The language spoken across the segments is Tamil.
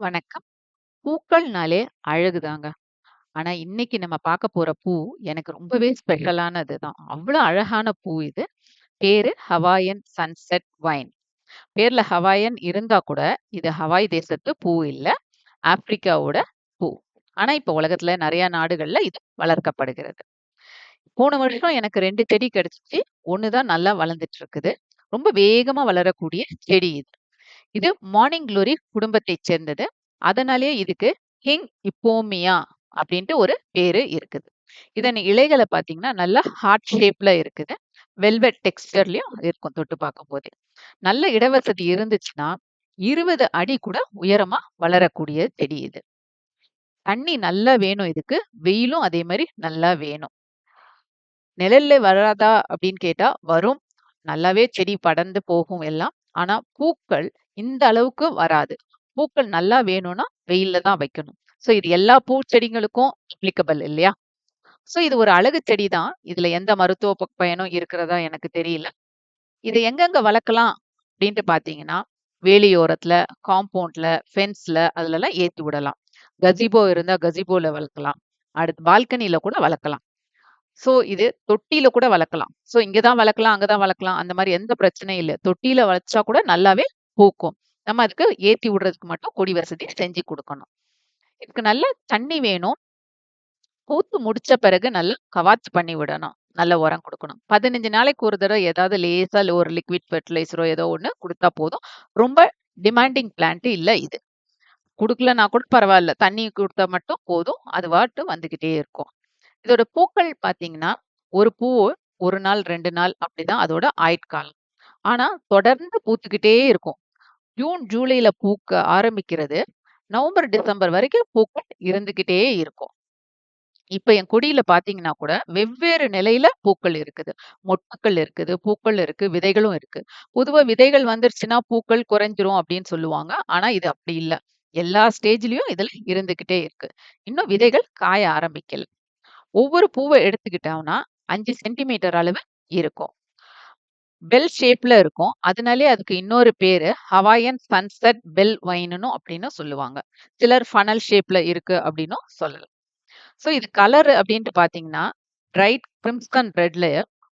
வணக்கம். பூக்கள்னாலே அழகுதாங்க. ஆனா, இன்னைக்கு நம்ம பார்க்க போற பூ எனக்கு ரொம்பவே ஸ்பெஷலானது தான். அவ்ளோ அழகான பூ இது. பேரு ஹவாயன் சன்செட் வைன். பேர்ல ஹவாயன் இருந்தா கூட, இது ஹவாய் தேசத்து பூ இல்ல. ஆப்பிரிக்காவோட பூ. ஆனா, இப்ப உலகத்துல நெறைய நாடுகள்ல இது வளர்க்கப்படுகிறது. போன வருஷம் எனக்கு 2 செடி கிடைச்சுச்சு. 1 தான் நல்லா வளர்ந்துட்டு இருக்குது. ரொம்ப வேகமா வளரக்கூடிய செடி இது. இது மார்னிங் குளோரி குடும்பத்தைச் சேர்ந்தது. அதனாலேயே இதுக்கு ஹிங் இப்போமியா அப்படின்ட்டு ஒரு பேரு இருக்குது. இதன் இலைகள பார்த்தீங்கன்னா, நல்லா ஹார்ட் ஷேப்ல இருக்குது. வெல்வெட் டெக்ஸ்டர்லயும் இருக்கும் தொட்டு பார்க்கும்போதே. நல்ல இடவசதி இருந்துச்சுன்னா, 20 அடி கூட உயரமா வளரக்கூடிய செடி இது. தண்ணி நல்லா வேணும் இதுக்கு. வெயிலும் அதே மாதிரி நல்லா வேணும். நிழல்ல வராதா அப்படின்னு கேட்டா வரும். நல்லாவே செடி படர்ந்து போகும் எல்லாம். ஆனா, பூக்கள் இந்த அளவுக்கு வராது. பூக்கள் நல்லா வேணும்னா, வெயில்ல தான் வைக்கணும். ஸோ இது எல்லா பூச்செடிங்களுக்கும் அப்ளிகபிள் இல்லையா? ஸோ இது ஒரு அழகு செடி தான். இதுல எந்த மருத்துவ பயனும் இருக்கிறதா எனக்கு தெரியல. இத எங்கெங்க வளர்க்கலாம் அப்படின்ட்டு பாத்தீங்கன்னா வேலியோரத்துல, காம்பவுண்ட்ல, ஃபென்ஸ்ல அதுலலாம் ஏத்தி விடலாம். கசிபோ இருந்தா கசிபோல வளர்க்கலாம். அடுத்து பால்கனில கூட வளர்க்கலாம். ஸோ இது தொட்டியில கூட வளர்க்கலாம். ஸோ இங்கே தான் வளர்க்கலாம், அங்கே தான் வளர்க்கலாம். அந்த மாதிரி எந்த பிரச்சனையும் இல்லை தொட்டியில வளர்ச்சா கூட நல்லாவே பூக்கும். நம்ம அதுக்கு ஏற்றி விடுறதுக்கு மட்டும் கொடி வசதி செஞ்சு கொடுக்கணும் இதுக்கு நல்ல தண்ணி வேணும். பூத்து முடிச்ச பிறகு நல்லா கவாத்து பண்ணி விடணும். நல்ல உரம் கொடுக்கணும் பதினஞ்சு நாளைக்கு ஒரு தடவை ஏதாவது லேசா ஒரு லிக்விட் ஃபெர்டிலைசரோ ஏதோ ஒன்று கொடுத்தா போதும். ரொம்ப டிமாண்டிங் பிளான்ட் இல்லை இது. கொடுக்கலன்னா கூட பரவாயில்ல தண்ணி கொடுத்தா மட்டும் போதும். அது வாட்டு வந்துக்கிட்டே இருக்கும். இதோட பூக்கள் பார்த்தீங்கன்னா, ஒரு பூ ஒரு நாள், ரெண்டு நாள் அப்படிதான் அதோட ஆயுட்காலம். ஆனா, தொடர்ந்து பூத்துக்கிட்டே இருக்கும். ஜூன், ஜூலைல பூக்க ஆரம்பிக்கிறது. நவம்பர், டிசம்பர் வரைக்கும் பூக்கள் இருந்துகிட்டே இருக்கும். இப்ப என் கொடியில பார்த்தீங்கன்னா கூட, வெவ்வேறு நிலையில பூக்கள் இருக்குது. மொட்டுக்கள் இருக்குது, பூக்கள் இருக்கு, விதைகளும் இருக்கு. பொதுவா விதைகள் வந்துருச்சுன்னா பூக்கள் குறைஞ்சிரும் அப்படின்னு சொல்லுவாங்க. ஆனா, இது அப்படி இல்லை எல்லா ஸ்டேஜ்லயும் இதுல இருந்துகிட்டே இருக்கு. இன்னும் விதைகள் காய ஆரம்பிக்கல. ஒவ்வொரு பூவ எடுத்துக்கிட்டோம்னா, அஞ்சு சென்டிமீட்டர் அளவு இருக்கும். பெல் ஷேப்ல இருக்கும். அதனாலயே அதுக்கு இன்னொரு பேரு ஹவாயன் சன்செட் பெல் வைன்னும் அப்படின்னு சொல்லுவாங்க. சிலர் ஃபனல் ஷேப்ல இருக்கு அப்படின்னும் சொல்லலாம். ஸோ இது கலர் அப்படின்ட்டு பார்த்தீங்கன்னா, பிரைட் கிரிம்ஸ்கன் ரெட்ல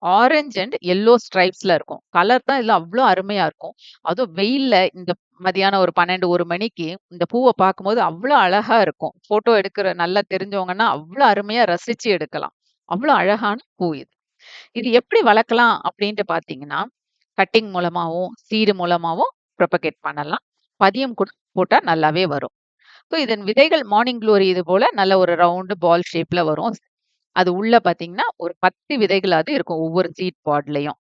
ஆரஞ்சு அண்ட் எல்லோ ஸ்ட்ரைப்ஸ்ல இருக்கும். கலர் தான் இதுல அவ்வளோ அருமையா இருக்கும். அதுவும் வெயில்ல இந்த மதியானம் ஒரு 12, 1 மணிக்கு இந்த பூவ பார்க்கும்போது அவ்ளோ அழகா இருக்கும். ஃபோட்டோ எடுக்கிற நல்லா தெரிஞ்சவங்கன்னா, அவ்ளோ அருமையா ரசிச்சு எடுக்கலாம். அவ்ளோ அழகான பூ இது. இது எப்படி வளர்க்கலாம் அப்படின்ட்டு பார்த்தீங்கன்னா, கட்டிங் மூலமாவும், சீடு மூலமாவும் ப்ரோபகேட் பண்ணலாம். பதியம் கூட போட்டா நல்லாவே வரும். ஸோ இதன் விதைகள் மார்னிங் குளோரி இது போல நல்ல ஒரு ரவுண்டு பால் ஷேப்ல வரும். அது உள்ள பார்த்தீங்கன்னா, ஒரு 10 விதைகளாவது இருக்கும் ஒவ்வொரு சீட் பாட்லயும்.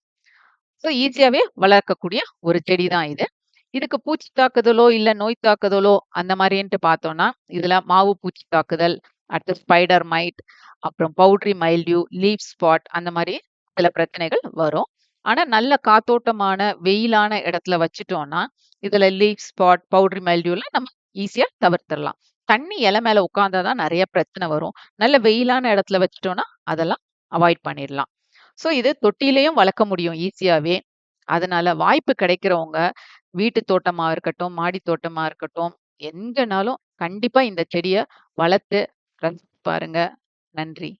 ஸோ ஈஸியாவே வளர்க்கக்கூடிய ஒரு செடி தான் இது. இதுக்கு பூச்சி தாக்குதலோ, இல்ல நோய் தாக்குதலோ அந்த மாதிரின்ட்டு பார்த்தோம்னா, இதுல மாவு பூச்சி தாக்குதல், அடுத்து ஸ்பைடர் மைட், அப்புறம் பவுட்ரி மைல்டியூ, லீப் ஸ்பாட் அந்த மாதிரி சில பிரச்சனைகள் வரும். ஆனா, நல்ல காத்தோட்டமான, வெயிலான இடத்துல வச்சுட்டோம்னா, இதுல லீஃப் ஸ்பாட், பவுட்ரி மைல்டியூலாம் நம்ம ஈஸியா தவிர்த்திடலாம் தண்ணி இலை மேல உட்கார்ந்தா தான் பிரச்சனை வரும். நல்ல வெயிலான இடத்துல வச்சுட்டோம்னா, அதெல்லாம் அவாய்ட் பண்ணிடலாம். ஸோ இது தொட்டிலையும் வளர்க்க முடியும் ஈஸியாவே. அதனால வாய்ப்பு கிடைக்கிறவங்க, வீட்டு தோட்டமா இருக்கட்டும், மாடி தோட்டமா இருக்கட்டும், எங்கனாலும் கண்டிப்பா இந்த செடிய வளர்த்து ரசிச்சு பாருங்க. நன்றி.